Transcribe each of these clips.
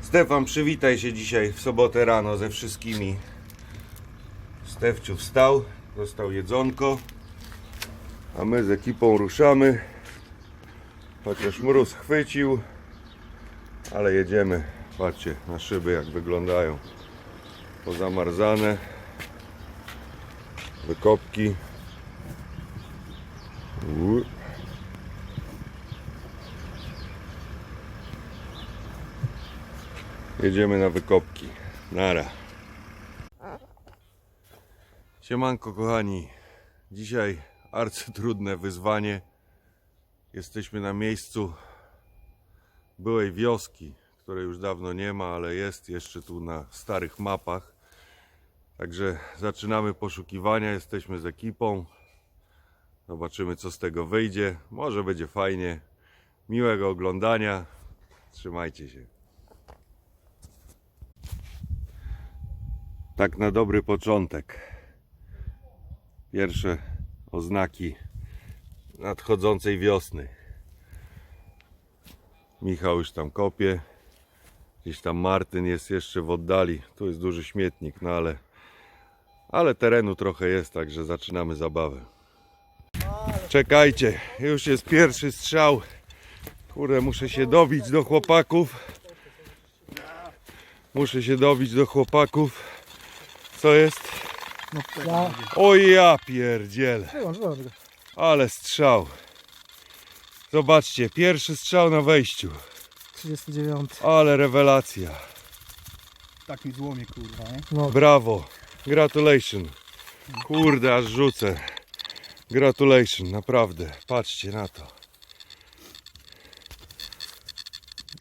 Stefan, przywitaj się dzisiaj w sobotę rano ze wszystkimi. Stefciu wstał, dostał jedzonko, a my z ekipą ruszamy. Chociaż mróz chwycił, ale jedziemy. Patrzcie na szyby jak wyglądają. Pozamarzane. Wykopki. U. Jedziemy na wykopki. Nara. Siemanko kochani. Dzisiaj arcytrudne wyzwanie. Jesteśmy na miejscu byłej wioski, której już dawno nie ma, ale jest jeszcze tu na starych mapach. Także zaczynamy poszukiwania, jesteśmy z ekipą. Zobaczymy co z tego wyjdzie. Może będzie fajnie. Miłego oglądania. Trzymajcie się. Tak na dobry początek. Pierwsze oznaki nadchodzącej wiosny. Michał już tam kopie. Gdzieś tam Martyn jest jeszcze w oddali. Tu jest duży śmietnik, no ale, ale terenu trochę jest, także zaczynamy zabawę. Czekajcie, już jest pierwszy strzał. Kurde, muszę się dobić do chłopaków. Muszę się dobić do chłopaków. Co jest? Ja, O ja pierdziel. wyłącz, wyłącz go. Ale strzał. Zobaczcie, pierwszy strzał na wejściu. 39. Ale rewelacja. Tak mi złomie kurwa, nie? No, Brawo. Gratulation. Kurde, aż rzucę. Gratulation, naprawdę. Patrzcie na to.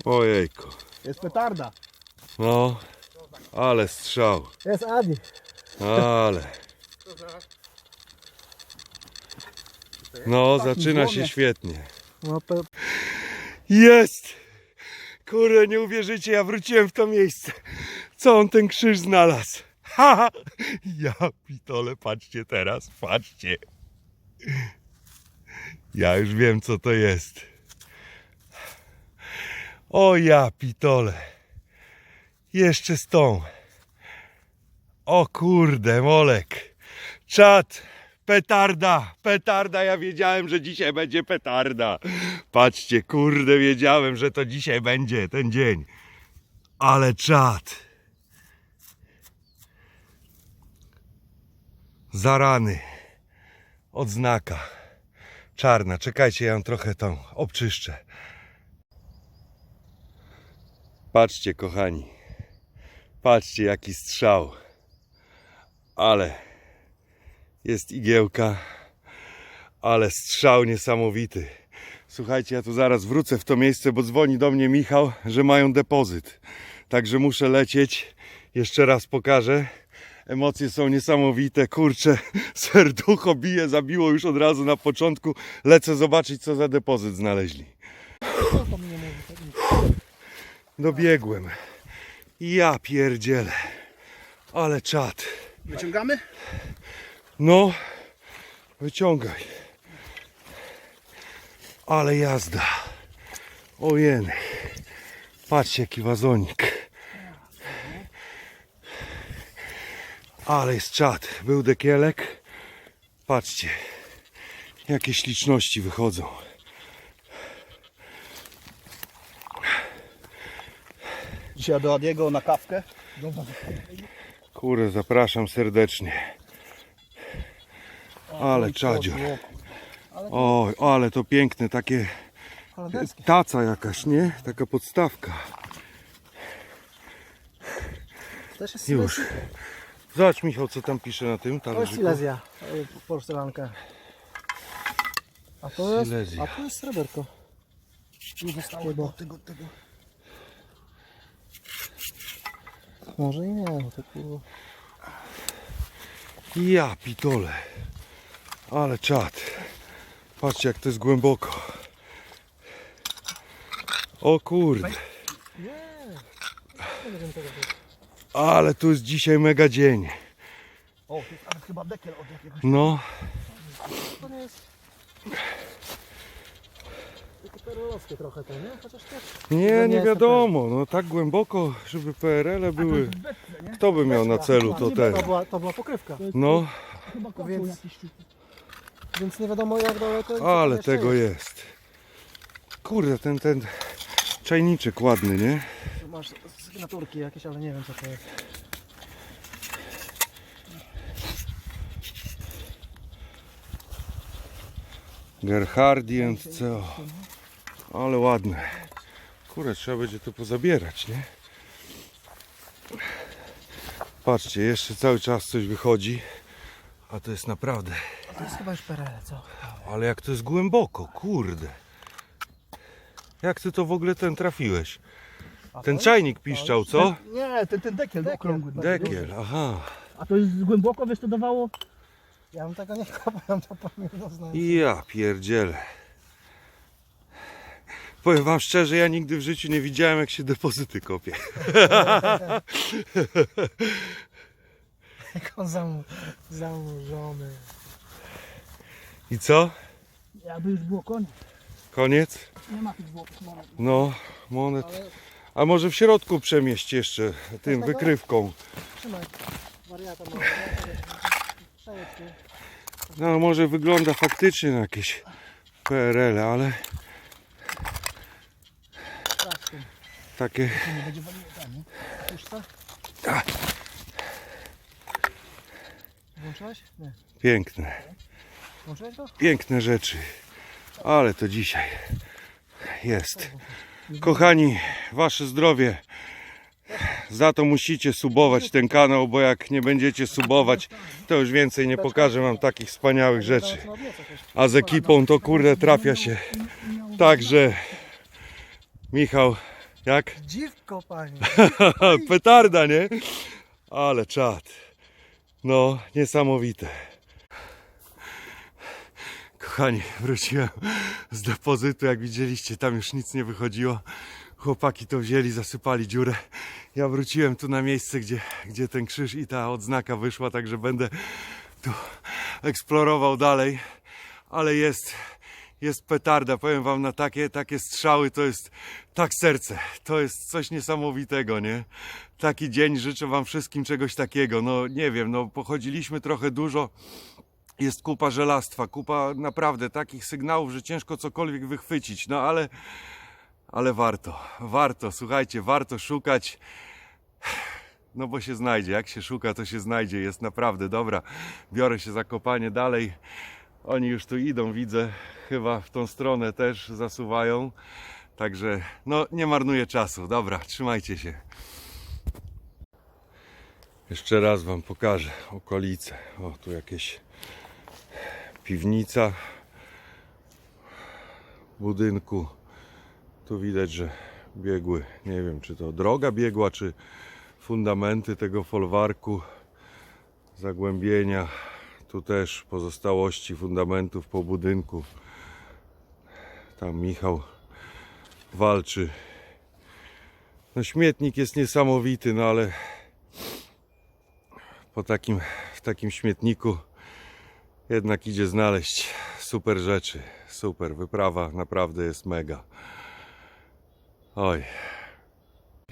Ojejku. Jest petarda. No, ale strzał. jest Adi. Ale. No, zaczyna się świetnie. No. Jest! Kurde, nie uwierzycie, ja wróciłem w to miejsce. Co on ten krzyż znalazł? Ha! Ja pitole, patrzcie teraz, patrzcie. Ja już wiem, co to jest. O ja pitole. Jeszcze z tą. O kurde, Molek. Czad. Petarda, petarda, ja wiedziałem, że dzisiaj będzie petarda. Patrzcie, kurde, wiedziałem, że to dzisiaj będzie ten dzień. Ale czad. Zarany. Odznaka. Czarna. Czekajcie, ja ją trochę tą obczyszczę. Patrzcie, kochani. Patrzcie, jaki strzał. Ale jest igiełka, ale strzał niesamowity. Słuchajcie, ja tu zaraz wrócę w to miejsce, bo dzwoni do mnie Michał, że mają depozyt. Także muszę lecieć. Jeszcze raz pokażę. Emocje są niesamowite. Kurczę, serducho bije, zabiło już od razu na początku. Lecę zobaczyć, co za depozyt znaleźli. Dobiegłem. Ja pierdzielę. Ale czad. Wyciągamy? No, wyciągaj. Ale jazda. Ojeny. Patrzcie jaki wazonik. Ale jest czad. Był dekielek. Patrzcie. Jakie śliczności wychodzą. Dzisiaj do Adiego na kawkę. Kurde, zapraszam serdecznie. Ale czadzior. Oj, ale to piękne, takie taca jakaś, nie? Taka podstawka. Już. Zobacz Michał, co tam pisze na tym To jest talerzyku. Silesia. y, Porcelanka. A to jest, Silesia. a to jest sreberko. Takiego. Tego, tego. Może i nie, no to kurwa. Ja pitole. Ale czad. Patrzcie jak to jest głęboko. O kurde. Ale tu jest dzisiaj mega dzień. O, to jest ale chyba dekiel od jakiegoś. No, To nie jest... Takie perelowskie trochę to, nie? Chociaż też... Nie, nie wiadomo, no tak głęboko, żeby PRL-e były. Kto by miał na celu to ten? To była, to była pokrywka. No, Chyba kocioł Więc- jakiś tu. Więc nie wiadomo jak daleko ale tego jest. Kurde, ten, ten czajniczek ładny, nie? Tu Masz sygnaturki jakieś, ale nie wiem co to jest. Gerhardi and CO. Ale ładne. Kurde, trzeba będzie to pozabierać, nie? Patrzcie, jeszcze cały czas coś wychodzi. A to jest naprawdę. To jest chyba już perele, co? Ale jak to jest głęboko, kurde. Jak ty to w ogóle ten trafiłeś? A Ten to czajnik piszczał, co? Nie, ten, ten dekiel, Dekiel. okrągły. Dekiel, aha. A to jest głęboko, wiesz, to dawało? Ja bym tego nie kopałem, to pamiętam znając. Ja pierdzielę. Powiem wam szczerze, ja nigdy w życiu nie widziałem jak się depozyty kopie. Jak on zamu, zamurzony. I co? Jakby już było koniec. Koniec? Nie ma tych złotych monet. No, monet. Ale A może w środku przemieść jeszcze tym tego? wykrywką. trzymaj. Wariata może. Przejedź tu. No może wygląda faktycznie na jakieś PRL, ale Sprawdź tu. Takie nie będzie waliło tam, nie? Puszcza? Włączyłeś? Nie. piękne, Włączyłeś to? piękne rzeczy. Ale to dzisiaj jest. Kochani, wasze zdrowie. Za to musicie subować ten kanał, bo jak nie będziecie subować, to już więcej nie pokażę wam takich wspaniałych rzeczy. A z ekipą to kurde trafia się. Także Michał, jak? Dziwko, panie. Petarda, nie? Ale czad. No, niesamowite. Kochani, wróciłem z depozytu, jak widzieliście, tam już nic nie wychodziło. Chłopaki to wzięli, zasypali dziurę. Ja wróciłem tu na miejsce, gdzie, gdzie ten krzyż i ta odznaka wyszła, także będę tu eksplorował dalej. Ale jest, jest petarda, powiem wam, na takie, takie strzały to jest tak serce. To jest coś niesamowitego, nie? Taki dzień, życzę wam wszystkim czegoś takiego. No nie wiem, no pochodziliśmy trochę dużo. Jest kupa żelastwa, kupa naprawdę takich sygnałów, że ciężko cokolwiek wychwycić. No ale, ale warto, warto, słuchajcie, warto szukać. No bo się znajdzie, jak się szuka, to się znajdzie. Jest naprawdę dobra. Biorę się za kopanie dalej. Oni już tu idą, widzę, chyba w tą stronę też zasuwają. Także no nie marnuję czasu. Dobra, trzymajcie się. Jeszcze raz wam pokażę okolice. O, tu jakieś piwnica budynku. Tu widać, że biegły, nie wiem czy to droga biegła, czy fundamenty tego folwarku, zagłębienia. Tu też pozostałości fundamentów po budynku. Tam Michał walczy. No śmietnik jest niesamowity, no ale po takim, w takim śmietniku jednak idzie znaleźć super rzeczy. Super, wyprawa naprawdę jest mega. Oj,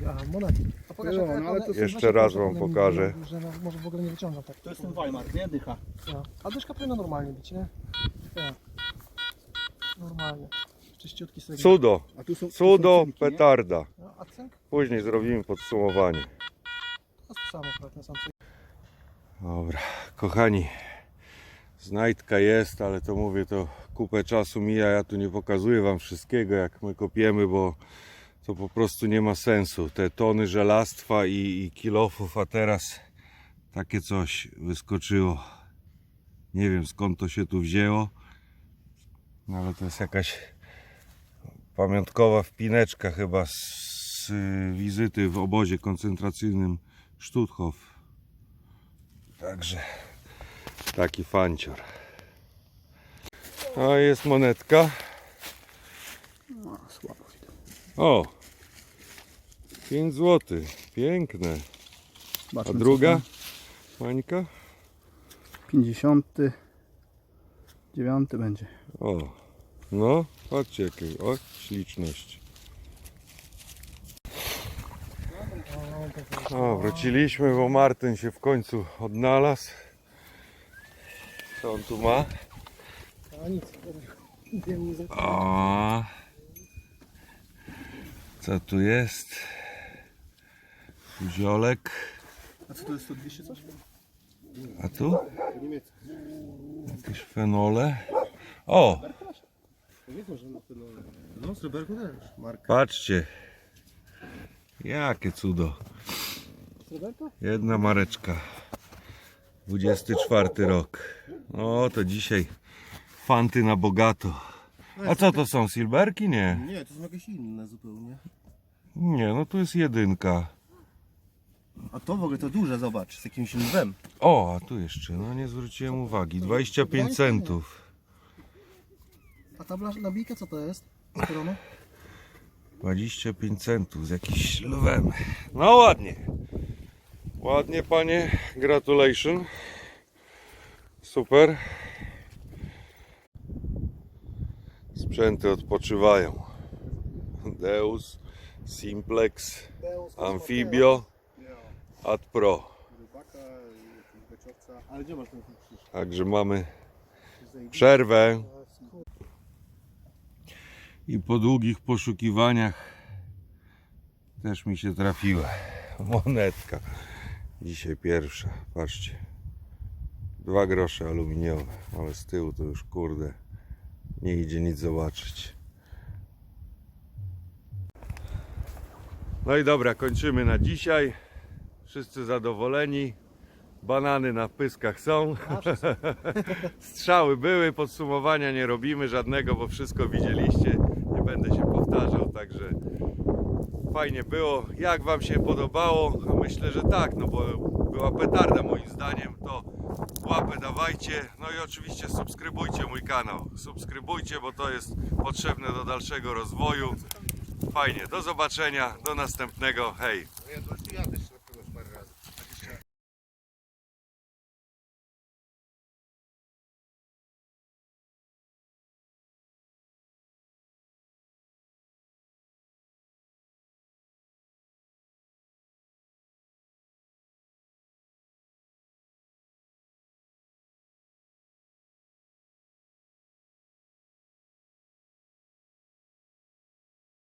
A, monety. A pokaż, No, jak no, ale to są Jeszcze raz wam one mi pokażę. Że no, może w ogóle nie wyciągam tak. To jest ten Weimar, nie? Dycha. No. A dyszka powinna normalnie być, nie? Tak. Normalnie. Czyściutki sygnał. cudo, A tu są, tu są cudo, cynki, nie? petarda. No, a cynk? Później zrobimy podsumowanie. To jest to samo, akurat ten sam cynk. Dobra, kochani, znajdka jest, ale to mówię, to kupę czasu mija. Ja tu nie pokazuję Wam wszystkiego, jak my kopiemy, bo to po prostu nie ma sensu. Te tony żelastwa i, i kilofów, a teraz takie coś wyskoczyło. Nie wiem skąd to się tu wzięło, no ale to jest jakaś pamiątkowa wpineczka chyba z, wizyty w obozie koncentracyjnym Stutthof. Także taki fancior. A jest monetka. No, słabo widać. O! 5 zł. Piękne. A Zobaczmy, co druga? tam. Mańka? 59 będzie. O. No, patrzcie jakie, o, śliczność. O, wróciliśmy, bo Martin się w końcu odnalazł. Co on tu ma? A nic, nie. O, co tu jest? Ziolek. A co to jest, to 200 coś? A tu? Jakieś fenole. O. No, sreberko też. Patrzcie. Jakie cudo. Jedna mareczka. 24 rok. No to dzisiaj fanty na bogato. A co to są? Silberki? Nie. Nie, to są jakieś inne zupełnie. Nie, no tu jest jedynka. A to w ogóle to duże, zobacz, z jakimś lwem. O, a tu jeszcze, no nie zwróciłem uwagi. 25 centów. A ta blasza- nabijka co to jest? Korona? 25 centów z jakimś lwem. No ładnie. Ładnie panie, gratulation. Super. Sprzęty odpoczywają. Deus, Simplex, Amphibio, Ad Pro. Także mamy przerwę. I po długich poszukiwaniach też mi się trafiła monetka. Dzisiaj pierwsza, patrzcie. Dwa grosze aluminiowe, ale z tyłu to już kurde nie idzie nic zobaczyć. No i dobra, kończymy na dzisiaj. Wszyscy zadowoleni. Banany na pyskach są. Strzały były, podsumowania nie robimy żadnego, bo wszystko widzieliście. Nie będę się powtarzał, także fajnie było. Jak Wam się podobało? A myślę, że tak, no bo była petarda moim zdaniem. To łapę dawajcie. No i oczywiście subskrybujcie mój kanał. Subskrybujcie, bo to jest potrzebne do dalszego rozwoju. Fajnie, do zobaczenia, do następnego. Hej! Też